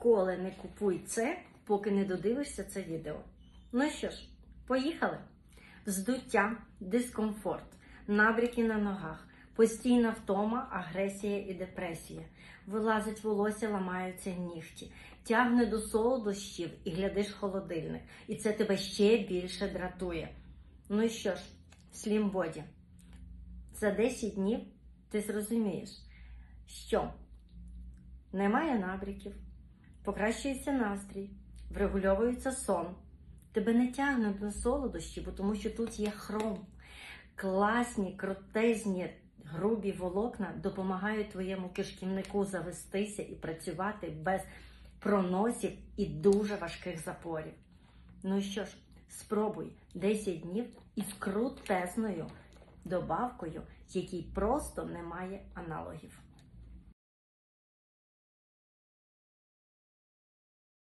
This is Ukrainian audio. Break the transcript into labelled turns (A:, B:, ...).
A: ніколи не купуй це, поки не додивишся це відео. Ну що ж, поїхали. Вздуття, дискомфорт, набряки на ногах, постійна втома, агресія і депресія. Вилазить волосся, ламаються нігті, тягне до солодощів і глядиш холодильник. І це тебе ще більше дратує. Ну що ж, Body, за 10 днів ти зрозумієш, що немає набряків, покращується настрій, врегульовується сон. Тебе не тягне до солодощі, тому що тут є хром. Класні, крутезні, грубі волокна допомагають твоєму кишківнику завестися і працювати без проносів і дуже важких запорів. Ну що ж, спробуй 10 днів із крутезною добавкою, якій просто немає аналогів.